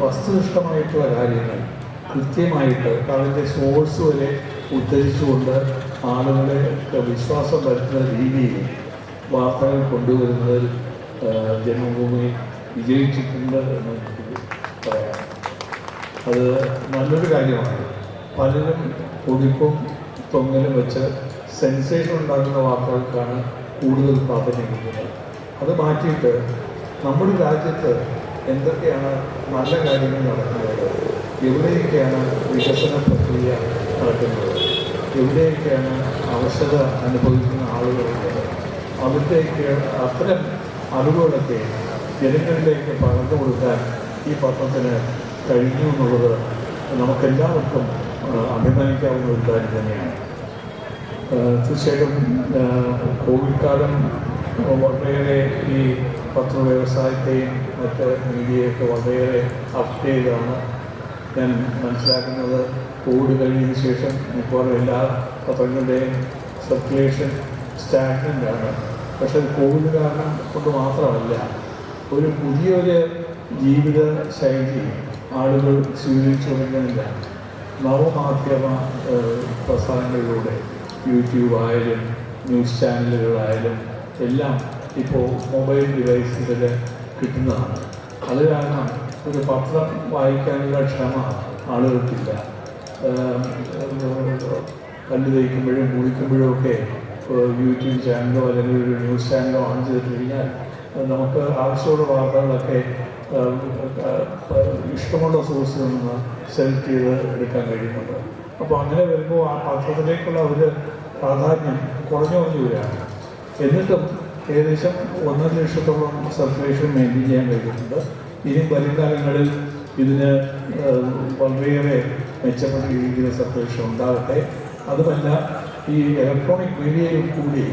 വസ്തുനിഷ്ഠമായിട്ടുള്ള കാര്യങ്ങൾ കൃത്യമായിട്ട് അതിന്റെ സോഴ്സ് വരെ ഉദ്ധരിച്ചുകൊണ്ട് ആളുകളെ വിശ്വാസം വരുത്തുന്ന രീതിയിൽ വാർത്തകൾ കൊണ്ടുവരുന്നതിൽ ജന്മഭൂമി വിജയിച്ചിട്ടുണ്ട് എന്ന് പറയാം. അത് നല്ലൊരു കാര്യമാണ്. പലരും പൊടിപ്പും തൊങ്ങലും വെച്ച് സെൻസേഷൻ ഉണ്ടാക്കുന്ന വാർത്തകൾക്കാണ് കൂടുതൽ പ്രാധാന്യം കൊടുക്കുന്നത്. അത് മാറ്റിയിട്ട് നമ്മുടെ രാജ്യത്ത് എന്തൊക്കെയാണ് നല്ല കാര്യങ്ങൾ നടക്കുന്നത്? എവിടെയൊക്കെയാണ് വികസന പ്രക്രിയ നടക്കുന്നത്? എവിടെയൊക്കെയാണ് അവശത അനുഭവിക്കുന്ന ആളുകളുള്ളത് അവിടേക്ക് അത്തരം അറിവുകളൊക്കെ ജനങ്ങളിലേക്ക് പകർന്നു കൊടുക്കാൻ ഈ പത്രത്തിന് കഴിഞ്ഞു എന്നുള്ളത് നമുക്കെല്ലാവർക്കും അഭിമാനിക്കാവുന്ന ഒരു കാര്യം തന്നെയാണ്. തീർച്ചയായിട്ടും കോവിഡ് കാലം വളരെയേറെ ഈ പത്ര വ്യവസായത്തെയും മറ്റ് മീഡിയയൊക്കെ വളരെയേറെ ചെയ്താണ് ഞാൻ മനസ്സിലാക്കുന്നത് കോവിഡ് കഴിഞ്ഞതിന് ശേഷം മിക്കവാറും എല്ലാ പത്രങ്ങളുടെയും സർക്കുലേഷൻ സ്റ്റാഗ്നന്റ് പക്ഷേ കോവിഡ് കാരണം കൊണ്ട് മാത്രമല്ല ഒരു പുതിയൊരു ജീവിത ശൈലി ആളുകൾ സ്വീകരിച്ചു തുടങ്ങുന്നില്ല നവമാധ്യമ പ്രസ്ഥാനങ്ങളിലൂടെ യൂട്യൂബ് ആയാലും ന്യൂസ് ചാനലുകളായാലും എല്ലാം ഇപ്പോൾ മൊബൈൽ ഡിവൈസിൽ കിട്ടുന്നതാണ്. അത് കാരണം ഒരു പത്രം വായിക്കാനുള്ള ക്ഷമ ആളുകൾക്കില്ല. കല്ല് തയ്ക്കുമ്പോഴും കുളിക്കുമ്പോഴും ഒക്കെ യൂട്യൂബ് ചാനലോ അല്ലെങ്കിൽ ഒരു ന്യൂസ് ചാനലോ ഓൺ ചെയ്ത് കഴിഞ്ഞാൽ നമുക്ക് ആവശ്യമുള്ള വാർത്തകളൊക്കെ ഇഷ്ടമുള്ള സോഴ്സിൽ നിന്ന് സെലക്ട് ചെയ്ത് എടുക്കാൻ കഴിയുന്നുണ്ട്. അപ്പോൾ അങ്ങനെ വരുമ്പോൾ ആ പത്രത്തിലേക്കുള്ള ഒരു പ്രാധാന്യം കുറഞ്ഞു കുറഞ്ഞു വരികയാണ്. എന്നിട്ടും ഏകദേശം ഒന്നര ലക്ഷത്തോളം സർക്കുലേഷൻ മെയിന്റെയിൻ ചെയ്യാൻ കഴിഞ്ഞിട്ടുണ്ട് ഇനി വരും കാലങ്ങളിൽ ഇതിന് വളരെയേറെ മെച്ചപ്പെട്ട രീതിയിൽ സർക്കുലേഷൻ ഉണ്ടാകട്ടെ അതുമല്ല ഈ ഇലക്ട്രോണിക് മീഡിയയിൽ കൂടി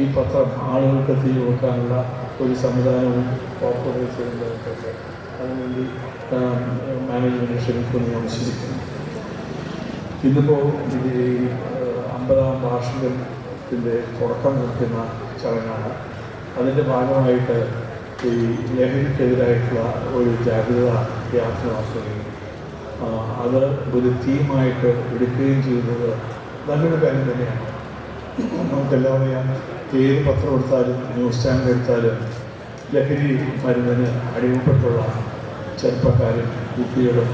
ഈ പത്രം ആളുകൾക്ക് എത്തി കൊടുക്കാനുള്ള ഒരു സംവിധാനവും ചെയ്യുന്നതൊക്കെ അതിനുവേണ്ടി മാനേജ്മെന്റ് ശ്രമിക്കുമെന്ന് ഞാൻ വിശ്വസിക്കുന്നു. ഇന്നിപ്പോൾ ഇത് അമ്പതാം വാർഷികത്തിന്റെ തുടക്കം കുറിക്കുന്ന ചടങ്ങാണ്. അതിന്റെ ഭാഗമായിട്ട് ഈ ലഹരിക്കെതിരായിട്ടുള്ള ഒരു ജാഗ്രത യാത്ര അത് ഒരു തീമായിട്ട് എടുക്കുകയും ചെയ്യുന്നത് നല്ലൊരു കാര്യം തന്നെയാണ്. നമുക്കെല്ലാം അറിയാം ഏത് പത്രം എടുത്താലും ന്യൂസ് ചാനൽ എടുത്താലും ലഹരി മരുന്നിന് അടിമപ്പെട്ടുള്ള ചെറുപ്പക്കാരും കുട്ടികളും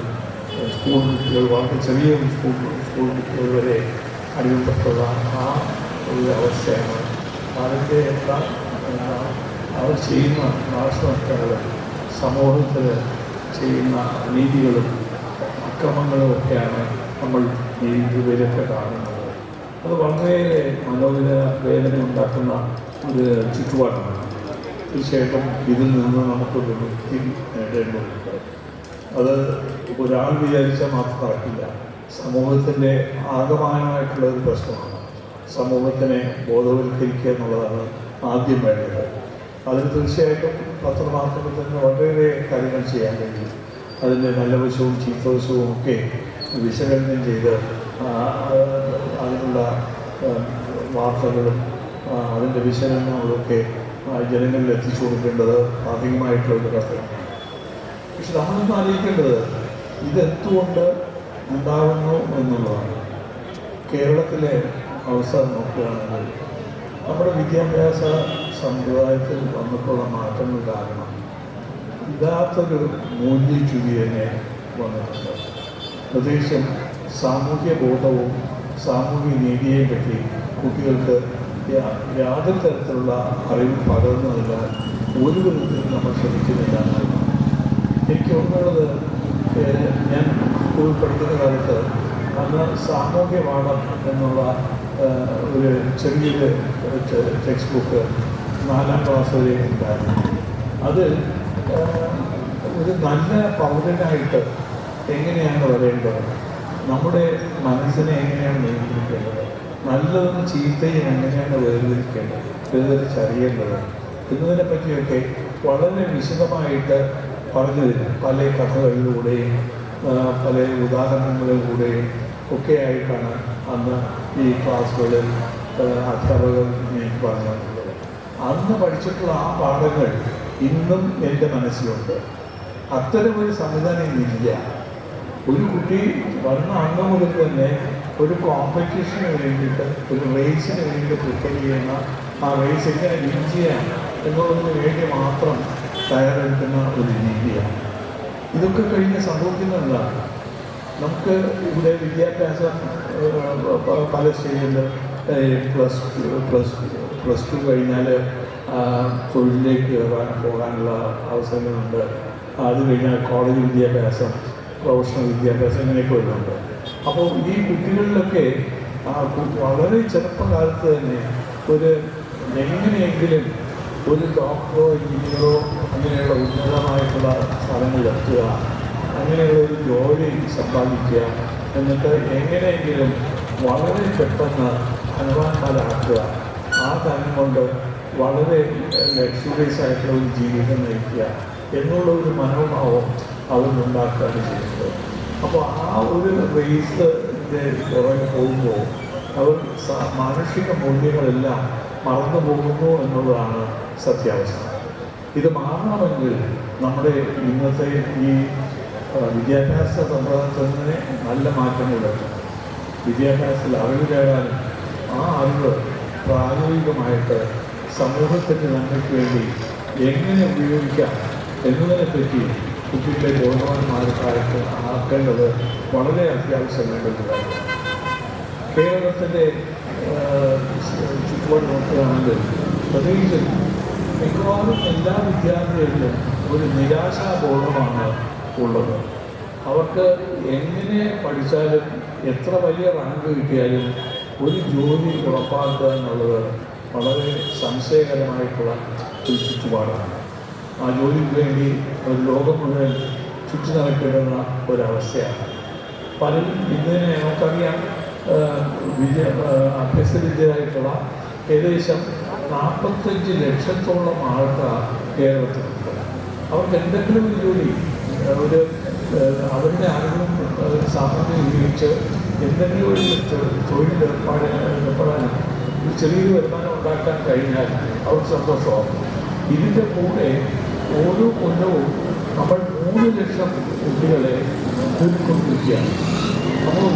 സ്കൂൾ കുട്ടികൾ വളരെ ചെറിയ സ്കൂൾ സ്കൂൾ കുട്ടികൾ വരെ അടിമപ്പെട്ടുള്ള ആ ഒരു അവസ്ഥയാണ്. അതിന്റെ എല്ലാ അവർ ചെയ്യുന്ന നാശനഷ്ടങ്ങൾ സമൂഹത്തിൽ ചെയ്യുന്ന അനീതികളും അക്രമങ്ങളും ഒക്കെയാണ് നമ്മൾ ഈ ഇതുവരെയൊക്കെ കാണുന്നത്. അത് വളരെ മനോവിന വേദന ഉണ്ടാക്കുന്ന ഒരു ചുറ്റുപാടാണ്. തീർച്ചയായിട്ടും ഇതിൽ നിന്ന് നമുക്കൊരു മുക്തി നേടേണ്ടതുണ്ട്. അത് ഒരാൾ വിചാരിച്ചാൽ മാത്രം നടക്കില്ല. സമൂഹത്തിന്റെ ആകമാനമായിട്ടുള്ള ഒരു പ്രശ്നമാണ്. സമൂഹത്തിനെ ബോധവൽക്കരിക്കുക എന്നുള്ളതാണ് ആദ്യം വേണ്ടത് അതിന് തീർച്ചയായിട്ടും പത്രമാധ്യമത്തിന് വളരെയേറെ കാര്യങ്ങൾ ചെയ്യാൻ കഴിയും. അതിന്റെ നല്ല വശവും ചീത്ത വശവും ഒക്കെ വിശകലനം ചെയ്ത് അതിനുള്ള വാർത്തകളും അതിന്റെ വിശകലനങ്ങളൊക്കെ ജനങ്ങളിൽ എത്തിച്ചു കൊടുക്കേണ്ടത് പ്രാഥമികമായിട്ടുള്ള ഒരു കർത്തവ്യമാണ്. പക്ഷെ നമ്മളൊന്ന് ആലോചിക്കേണ്ടത് ഇതെന്തുകൊണ്ട് ഉണ്ടാകുന്നു എന്നുള്ളതാണ്. കേരളത്തിലെ അവസ്ഥ നോക്കുകയാണെങ്കിൽ നമ്മുടെ വിദ്യാഭ്യാസ സമ്പ്രദായത്തിൽ വന്നിട്ടുള്ള മാറ്റങ്ങൾ കാരണം ഇല്ലാത്തൊരു തന്നെ വന്നിട്ടുണ്ട്. പ്രത്യേകിച്ചും സാമൂഹ്യ ബോധവും സാമൂഹ്യ നീതിയെ പറ്റി കുട്ടികൾക്ക് യാതൊരു തരത്തിലുള്ള അറിവ് പകർന്നതില്ല ഒരു വിധത്തിൽ നമ്മൾ ശ്രമിക്കുന്നില്ല എനിക്ക് ഓർമ്മയുള്ളത് ഞാൻ സ്കൂളിൽ പഠിക്കുന്ന കാലത്ത് അന്ന് സാമൂഹ്യ പാഠം എന്നുള്ള ഒരു ചെറിയൊരു ടെക്സ്റ്റ് ബുക്ക് നാലാം ക്ലാസ് വരെ ഉണ്ടായിരുന്നു. അത് ഒരു നല്ല പൗരനായിട്ട് എങ്ങനെയാണ് വരേണ്ടത്? നമ്മുടെ മനസ്സിനെ എങ്ങനെയാണ് നിയന്ത്രിക്കേണ്ടത്? നല്ലതും ചീത്തയും എങ്ങനെയാണ് വേർതിരിക്കേണ്ടത്? വേർതിരിച്ചറിയേണ്ടത് എന്നതിനെ പറ്റിയൊക്കെ വളരെ വിശദമായിട്ട് പറഞ്ഞു തരും. പല കഥകളിലൂടെയും പല ഉദാഹരണങ്ങളിലൂടെയും ഒക്കെ ആയിട്ടാണ് അന്ന് ഈ ക്ലാസ്സുകളിൽ അധ്യാപകർ എനിക്ക് അന്ന് പഠിച്ചിട്ടുള്ള ആ പാഠങ്ങൾ ഇന്നും എന്റെ മനസ്സിലുണ്ട്. അത്തരമൊരു സംവിധാനം ഇന്നില്ല ഒരു കുട്ടി വന്ന അന്ന് മുതൽ തന്നെ ഒരു കോമ്പറ്റീഷന് വേണ്ടിയിട്ട് ഒരു റേസിന് വേണ്ടിയിട്ട് പ്രിപ്പയർ ചെയ്യുന്ന ആ റേസ് എങ്ങനെ വിൻ ചെയ്യാം എന്നുള്ളതിന് വേണ്ടി മാത്രം തയ്യാറെടുക്കുന്ന ഒരു രീതിയാണ്. ഇതൊക്കെ കഴിഞ്ഞ് സംഭവിക്കുന്നതാണ് നമുക്ക് ഇവിടെ വിദ്യാഭ്യാസം പല സ്റ്റേജിൽ പ്ലസ് പ്ലസ് പ്ലസ് ടു കഴിഞ്ഞാൽ തൊഴിലിലേക്ക് കയറാൻ പോകാനുള്ള അവസരങ്ങളുണ്ട്. അത് കഴിഞ്ഞാൽ കോളേജ് വിദ്യാഭ്യാസം പ്രൊഫഷണൽ വിദ്യാഭ്യാസം ഇങ്ങനെയൊക്കെ വരുന്നുണ്ട്. അപ്പോൾ ഈ കുട്ടികളിലൊക്കെ വളരെ ചെറുപ്പകാലത്ത് തന്നെ ഒരു എങ്ങനെയെങ്കിലും ഒരു ഡോക്ടറോ എഞ്ചിനീയറോ അങ്ങനെയുള്ള ഉന്നതമായിട്ടുള്ള സ്ഥലങ്ങളിലെത്തുക അങ്ങനെയുള്ള ഒരു ജോലി സമ്പാദിക്കുക എന്നിട്ട് എങ്ങനെയെങ്കിലും വളരെ പെട്ടെന്ന് ധനവാന്മാരാക്കുക ആ കാര്യം കൊണ്ട് വളരെ ലക്ഷറീസ് ആയിട്ടുള്ള ഒരു ജീവിതം നയിക്കുക എന്നുള്ള ഒരു മനോഭാവം അവരുണ്ടാക്കുകയാണ് ചെയ്യുന്നത്. അപ്പോൾ ആ ഒരു റേസ് പുറകെ പോകുമ്പോൾ അവർ മാനസിക മൂല്യങ്ങളെല്ലാം മറന്നു പോകുന്നു എന്നുള്ളതാണ് സത്യാവസ്ഥ. ഇത് മാറണമെങ്കിൽ നമ്മുടെ ഇന്നത്തെ ഈ വിദ്യാഭ്യാസ സമ്പ്രദായത്തിൽ തന്നെ നല്ല മാറ്റങ്ങൾ വരുന്നു വിദ്യാഭ്യാസത്തിൽ അറിവ് നേടാനും ആ അറിവ് പ്രായോഗികമായിട്ട് സമൂഹത്തിന്റെ നന്മയ്ക്ക് വേണ്ടി എങ്ങനെ ഉപയോഗിക്കാം എന്നതിനെപ്പറ്റി കുട്ടികളെ ബോധവാന്മാർക്കായിട്ട് ആക്കേണ്ടത് വളരെ അത്യാവശ്യം വേണ്ടതുണ്ട് കേരളത്തിന്റെ ചുറ്റുപാട് നോക്കുകയാണെങ്കിൽ പ്രത്യേകിച്ച് മിക്കവാറും എല്ലാ വിദ്യാർത്ഥികളിലും ഒരു നിരാശാബോധമാണ് ഉള്ളത്. അവർക്ക് എങ്ങനെ പഠിച്ചാലും എത്ര വലിയ റാങ്ക് കിട്ടിയാലും ഒരു ജോലി ഉറപ്പാക്കുക എന്നുള്ളത് വളരെ സംശയകരമായിട്ടുള്ള ഒരു ചുറ്റുപാടാണ്. ആ ജോലിക്ക് വേണ്ടി ഒരു ലോകം മുഴുവൻ ചുറ്റി നടക്കേണ്ടുന്ന ഒരവസ്ഥയാണ്. പലരും ഇതിനെ നമുക്കറിയാം വിദ്യ ആ, അഭ്യസ്തവിദ്യരായിട്ടുള്ള ഏകദേശം നാൽപ്പത്തഞ്ച് ലക്ഷത്തോളം ആൾക്കാർ കേരളത്തിലുണ്ട്. അവർക്ക് എന്തെങ്കിലും ഒരു ജോലി ഒരു അവരുടെ അറിവും സാമർഥ്യം ഉപയോഗിച്ച് എന്തെങ്കിലും ഒരു തൊ- തൊഴിൽ ഏർപ്പാട് ഏർപ്പെടാനും ഒരു ചെറിയൊരു വരുമാനം ഉണ്ടാക്കാൻ കഴിഞ്ഞാൽ അവർക്ക് സന്തോഷമാകും ഇതിന്റെ കൂടെ ഓരോ കൊല്ലവും നമ്മൾ മൂന്ന് ലക്ഷം കുട്ടികളെ കൂടിക്കൊണ്ടിരിക്കുകയാണ് അപ്പോൾ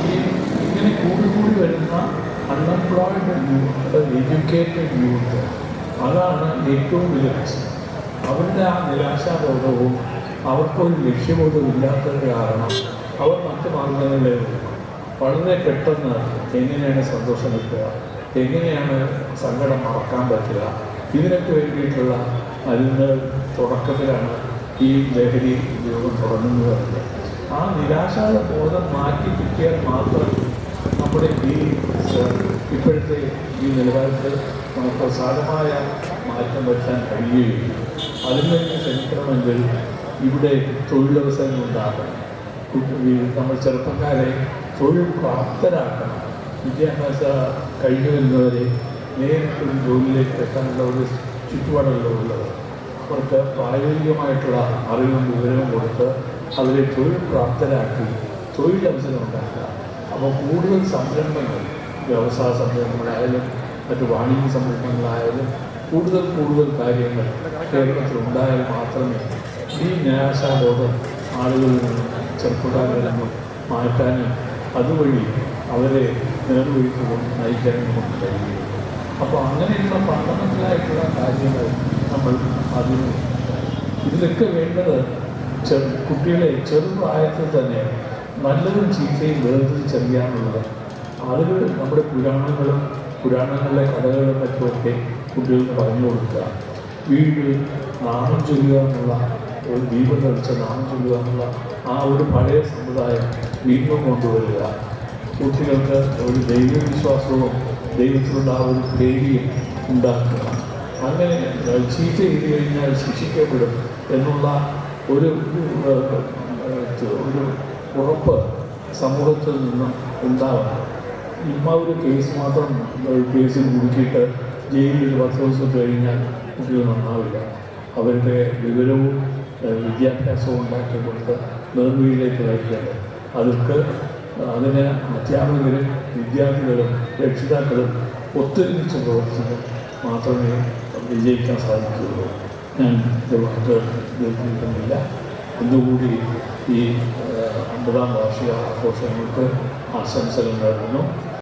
ഇങ്ങനെ കൂടി കൂടി വരുന്ന അൺഎംപ്ലോയിഡ് യൂത്ത് എഡ്യൂക്കേറ്റഡ് യൂത്ത് അതാണ് ഏറ്റവും വലിയ പ്രശ്നം. അവരുടെ ആ നിരാശാബോധവും അവർക്കൊരു ലക്ഷ്യബോധവും ഇല്ലാത്തത് കാരണം അവർ മറ്റ് മാർഗങ്ങളിലെ വളരെ പെട്ടെന്ന് എങ്ങനെയാണ് സന്തോഷം കിട്ടുക? എങ്ങനെയാണ് സങ്കടം മറക്കാൻ പറ്റുക? ഇതിനൊക്കെ വേണ്ടിയിട്ടുള്ള അതിന് തുടക്കത്തിലാണ് ഈ ലഹരി ഉപയോഗം തുടങ്ങുന്നത്. ആ നിരാശയുടെ ബോധം മാറ്റി കിട്ടിയാൽ മാത്രം നമ്മുടെ ഈ ഇപ്പോഴത്തെ ഈ നിലവാരത്തിൽ നമുക്ക് സാരമായ മാറ്റം വരുത്താൻ കഴിയുകയും അതിന് വേണ്ടി ശ്രമിക്കണമെങ്കിൽ ഇവിടെ തൊഴിലവസരങ്ങൾ ഉണ്ടാകണം. നമ്മൾ ചെറുപ്പക്കാരെ തൊഴിൽ പ്രാപ്തരാക്കണം. വിദ്യാഭ്യാസ കഴിഞ്ഞു വരുന്നവരെ നേരിട്ടൊരു ജോലിയിലേക്ക് എത്താനുള്ള ഒരു ചുറ്റുപാടല്ല ഉള്ളത്. അവർക്ക് പ്രായോഗികമായിട്ടുള്ള അറിവും വിവരവും കൊടുത്ത് അവരെ തൊഴിൽ പ്രാപ്തരാക്കി തൊഴിലവസരം ഉണ്ടാക്കുക അപ്പോൾ കൂടുതൽ സംരംഭങ്ങൾ വ്യവസായ സംരംഭങ്ങളായാലും മറ്റ് വാണിജ്യ സംരംഭങ്ങളായാലും കൂടുതൽ കൂടുതൽ കാര്യങ്ങൾ കേരളത്തിൽ ഉണ്ടായാൽ മാത്രമേ ഈ നിരാശാബോധം ആളുകളിൽ നിന്നും ചെറുപ്പക്കാരിൽ നിന്നും മാറ്റാനും അതുവഴി അവരെ നേർവഴിക്ക് നയിക്കാൻ നമുക്ക് കഴിയുകയുള്ളൂ. അപ്പോൾ അങ്ങനെയുള്ള ഫണ്ടമെന്റലായിട്ടുള്ള കാര്യങ്ങൾ നമ്മൾ അതിന് ഇതിലൊക്കെ വേണ്ടത് ചെറു കുട്ടികളെ ചെറുപ്രായത്തിൽ തന്നെ നല്ലതും ചീത്തയും വേർതിരിച്ചറിയാനുള്ളത് ആളുകൾ നമ്മുടെ പുരാണങ്ങളും പുരാണങ്ങളിലെ കഥകളും മറ്റുമൊക്കെ കുട്ടികൾക്ക് പറഞ്ഞു കൊടുക്കുക. വീട്ടിൽ നാമം ചൊല്ലുക എന്നുള്ള ഒരു ദീപം തെളിച്ച നാമം ചൊല്ലുക എന്നുള്ള ആ ഒരു പഴയ സമുദായം വീണ്ടും കൊണ്ടുവരിക. കുട്ടികൾക്ക് ഒരു ദൈവവിശ്വാസവും ദൈവത്തിലുള്ള ആ ഒരു പേടിയും ഉണ്ടാക്കുക. അങ്ങനെ ചീത്ത ചെയ്ത് കഴിഞ്ഞാൽ ശിക്ഷിക്കപ്പെടും എന്നുള്ള ഒരു ഒരു ഉറപ്പ് സമൂഹത്തിൽ നിന്നും ഉണ്ടാവണം. ഇമ്മ ഒരു കേസ് മാത്രം കേസിൽ കുടുക്കിയിട്ട് ജയിലിൽ പത്ത് ദിവസം കഴിഞ്ഞാൽ കുട്ടികൾ നന്നാവില്ല. അവരുടെ വിവരവും വിദ്യാഭ്യാസവും ഉണ്ടാക്കി കൊടുത്ത് നേർവഴിയിലേക്ക് നയിക്കേണ്ടത് അതൊക്കെ അതിനെ അധ്യാപകരും വിദ്യാർത്ഥികളും രക്ഷിതാക്കളും ഒത്തൊരുമിച്ച് പ്രവർത്തിച്ച് മാത്രമേ വിജയിക്കാൻ സാധിക്കുകയുള്ളൂ. ഞാൻ ഇത് വാക്ക് ദീർഘിക്കുന്നില്ല ഒന്നുകൂടി ഈ അമ്പതാം വാർഷിക ആഘോഷങ്ങൾക്ക് ആശംസകൾ നേർന്നു.